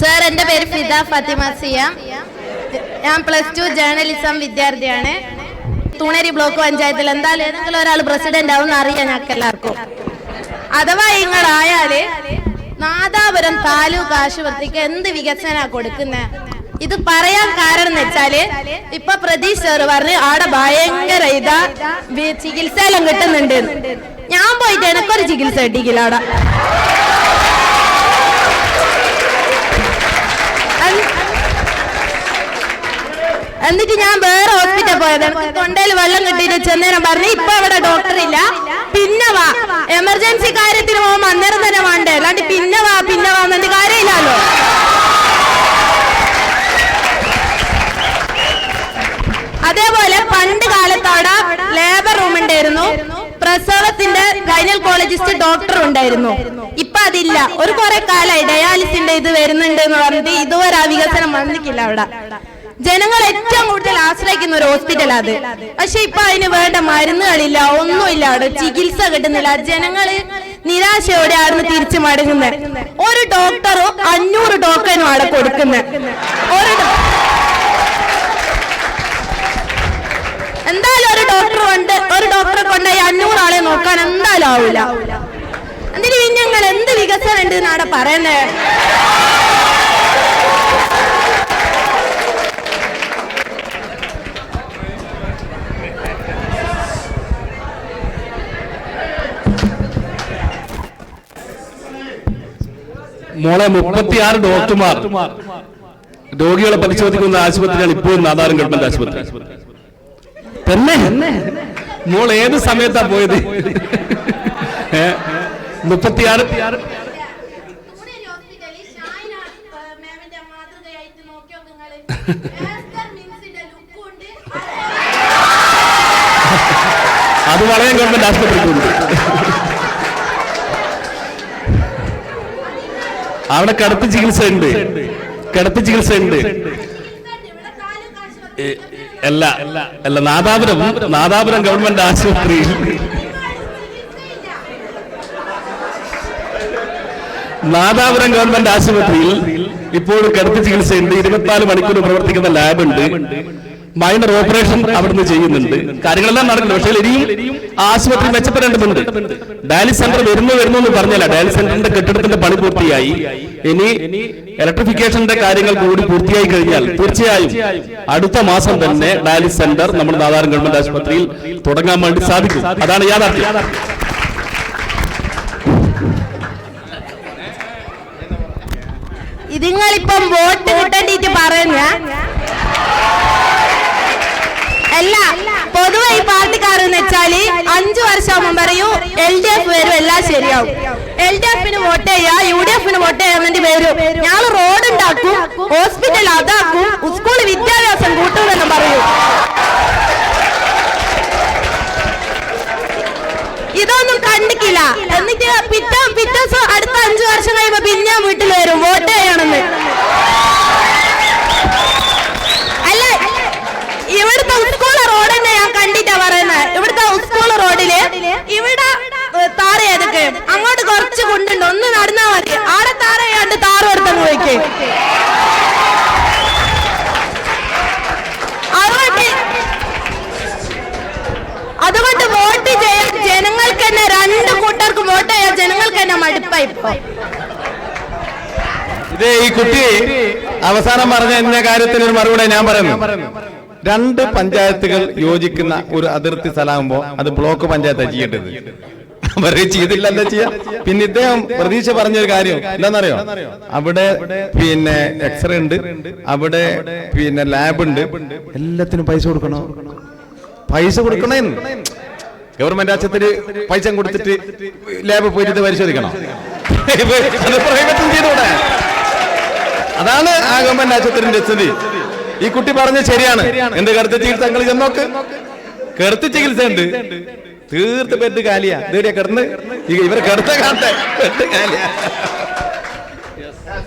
Sir എന്റെ പേര് ഫിദ ഫാത്തിമ സിയാം. ഞാൻ പ്ലസ് ടു ജേർണലിസം വിദ്യാർത്ഥിയാണ്. തൂണേരി ബ്ലോക്ക് പഞ്ചായത്തിൽ എന്തായാലും ഏതെങ്കിലും ഒരാൾ പ്രസിഡന്റ് ആവും അറിയാം ഞങ്ങൾക്ക് എല്ലാവർക്കും. അഥവാ നിങ്ങളായാൽ നാദാപുരം താലൂക്ക് ആശുപത്രിക്ക് എന്ത് വികസന കൊടുക്കുന്നത് ഇത് പറയാൻ കാരണം എന്ന് വെച്ചാൽ ഇപ്പൊ പ്രതീഷ് സാറ് പറഞ്ഞ് ആടെ ഭയങ്കര ഇതാ ചികിത്സയെല്ലാം കിട്ടുന്നുണ്ട് ഞാൻ പോയിട്ട് എനക്കൊരു ചികിത്സ കിട്ടിക്കില്ല ആടെ. എന്നിട്ട് ഞാൻ വേറെ ഹോസ്പിറ്റൽ പോയത് തൊണ്ടയിൽ വെള്ളം കിട്ടിയിട്ട് ചെന്നേരം പറഞ്ഞു ഇപ്പൊ അവിടെ ഡോക്ടർ ഇല്ല. പിന്നെ വാ. എമർജൻസി കാര്യത്തിന് പോകുമ്പോ അന്നേരം തന്നെ വേണ്ടേ. അല്ലാണ്ട് പിന്നെ വാ പിന്നെ വാ എന്നിട്ട് കാര്യമില്ലല്ലോ. അതേപോലെ പണ്ട് കാലത്തോടെ ലേബർ റൂം ഉണ്ടായിരുന്നു. പ്രസവത്തിന്റെ ഗൈനൽ ഗൈനക്കോളജിസ്റ്റ് ഡോക്ടർ ഉണ്ടായിരുന്നു. ഇപ്പൊ അതില്ല. ഒരു കുറെ കാലമായി ഡയാലിസിന്റെ ഇത് വരുന്നുണ്ട് എന്ന് പറഞ്ഞിട്ട് ഇതുവരെ ആ വികസനം വന്നിട്ടില്ല അവിടെ. ജനങ്ങൾ ഏറ്റവും കൂടുതൽ ആശ്രയിക്കുന്ന ഒരു ഹോസ്പിറ്റൽ അത്. പക്ഷെ ഇപ്പൊ അതിന് വേണ്ട മരുന്നുകളില്ല ഒന്നുമില്ല അവിടെ ചികിത്സ കിട്ടുന്നില്ല. ജനങ്ങൾ നിരാശയോടെ ആയിരുന്നു തിരിച്ചു മടങ്ങുന്നത് ഒരു ഡോക്ടറോ അഞ്ഞൂറ് ടോക്കനും അവിടെ കൊടുക്കുന്നത് എന്തായാലും ഒരു ഡോക്ടർ കൊണ്ട് ഒരു ഡോക്ടറെ കൊണ്ടുപോയി അഞ്ഞൂറ് ആളെ നോക്കാൻ എന്തായാലും ആവില്ല എന്നിട്ട് പിന്നെ ഞങ്ങൾ എന്ത് വികസനം ഉണ്ട് എന്നാണ് പറയുന്നത് മോളെ മുപ്പത്തിയാറ് ഡോക്ടർമാർ. രോഗികളെ പരിശോധിക്കുന്ന ആശുപത്രിയാണ് ഇപ്പോഴും നാദാരം ഗവൺമെന്റ് ആശുപത്രി. തന്നെ മോൾ ഏത് സമയത്താ പോയത്? മുപ്പത്തിയാറ്. അത് വളയം ഗവൺമെന്റ് ആശുപത്രിക്കുണ്ട്. അവിടെ കിടത്ത് ചികിത്സ ഉണ്ട്. കിടത്ത് ചികിത്സ ഉണ്ട്. അല്ല അല്ല നാദാപുരം. നാദാപുരം ഗവൺമെന്റ് ആശുപത്രിയിൽ. നാദാപുരം ഗവൺമെന്റ് ആശുപത്രിയിൽ ഇപ്പോഴും കടുത്ത ചികിത്സയുണ്ട് ഇരുപത്തിനാല് മണിക്കൂർ പ്രവർത്തിക്കുന്ന ലാബ് ഉണ്ട് മൈനർ ഓപ്പറേഷൻ അവിടുന്ന് ചെയ്യുന്നുണ്ട്. കാര്യങ്ങളെല്ലാം നടക്കുന്നു പക്ഷേ ഇനിയും ആശുപത്രി മെച്ചപ്പെടേണ്ടതുണ്ട്. ഡയാലിസ് സെന്റർ വരുന്നു വരുന്നു എന്ന് പറഞ്ഞല്ല. ഡയാലിസ് സെന്ററിന്റെ കെട്ടിടത്തിന്റെ പണി പൂർത്തിയായി. ഇനി ഇലക്ട്രിഫിക്കേഷന്റെ കാര്യങ്ങൾ കൂടി പൂർത്തിയായി കഴിഞ്ഞാൽ തീർച്ചയായും അടുത്ത മാസം തന്നെ ഡയാലിസ് സെന്റർ നമ്മുടെ നാദാരം ഗവൺമെന്റ് ആശുപത്രിയിൽ തുടങ്ങാൻ വേണ്ടി സാധിക്കും. അതാണ് യാഥാർത്ഥ്യം. ഇതിങ്ങളിപ്പം വോട്ട് കിട്ടേണ്ടിട്ട് പറയുന്ന അല്ല പൊതുവെ ഈ പാർട്ടിക്കാരെന്ന് വെച്ചാൽ അഞ്ചു വർഷമാകുമ്പോൾ പറയൂ എൽ ഡി എഫ് വരും എല്ലാം ശരിയാവും. എൽ ഡി എഫിന് വോട്ട് ചെയ്യാ യു ഡി എഫിന് വോട്ട് ചെയ്യാൻ വരും. ഞാൻ റോഡ് ഉണ്ടാക്കും ഹോസ്പിറ്റൽ അതാക്കും സ്കൂൾ വിദ്യാഭ്യാസം കൂട്ടുമെന്ന് പറയൂ. ഇതൊന്നും കണ്ടിക്കില്ല എന്നിട്ട് പിറ്റേ പിറ്റേ അടുത്ത അഞ്ചു വർഷം കഴിയുമ്പോ പിന്നെ വീട്ടിൽ വരും വോട്ട് ചെയ്യണമെന്ന്. പോയിക്കേ അതുകൊണ്ട് അതുകൊണ്ട് വോട്ട് ചെയ്യാൻ ജനങ്ങൾക്ക് തന്നെ രണ്ട് കൂട്ടർക്ക് വോട്ട് ചെയ്യാൻ ജനങ്ങൾക്ക് തന്നെ മടുപ്പായി ഇപ്പൊ. ഇത് ഈ കുട്ടി അവസാനം പറഞ്ഞ എന്ന കാര്യത്തിന് ഒരു മറുപടി ഞാൻ പറയുന്നു. രണ്ട് പഞ്ചായത്തുകൾ യോജിക്കുന്ന ഒരു അതിർത്തി സ്ഥലമാകുമ്പോ അത് ബ്ലോക്ക് പഞ്ചായത്താണ് ചെയ്യേണ്ടത്. അവരെ എന്താ ചെയ്യാ? പിന്നെ ഇദ്ദേഹം പ്രതീക്ഷ പറഞ്ഞൊരു കാര്യം എന്താണെന്നറിയോ? അവിടെ പിന്നെ എക്സ്റേ ഉണ്ട്. അവിടെ പിന്നെ ലാബ് ഉണ്ട്. എല്ലാത്തിനും പൈസ കൊടുക്കണോ? പൈസ കൊടുക്കണേ ഗവൺമെന്റ് ആശുപത്രി പൈസ കൊടുത്തിട്ട് ലാബ് പോയിട്ട് പരിശോധിക്കണം? പ്രൈവറ്റും ചെയ്തൂടെ? അതാണ് ആ ഗവൺമെന്റ് ആശുപത്രിന്റെ സ്ഥിതി. ഈ കുട്ടി പറഞ്ഞ ശരിയാണ്. എന്റെ കടുത്ത ചികിത്സ? നിങ്ങൾ ചെന്നോക്ക് കിടത്തി ചികിത്സ ഉണ്ട് തീർത്ത് ബെഡ് കാലിയാ. കിടന്ന്? ഇവരെ കിടത്ത കാലത്തെ കാലിയാ.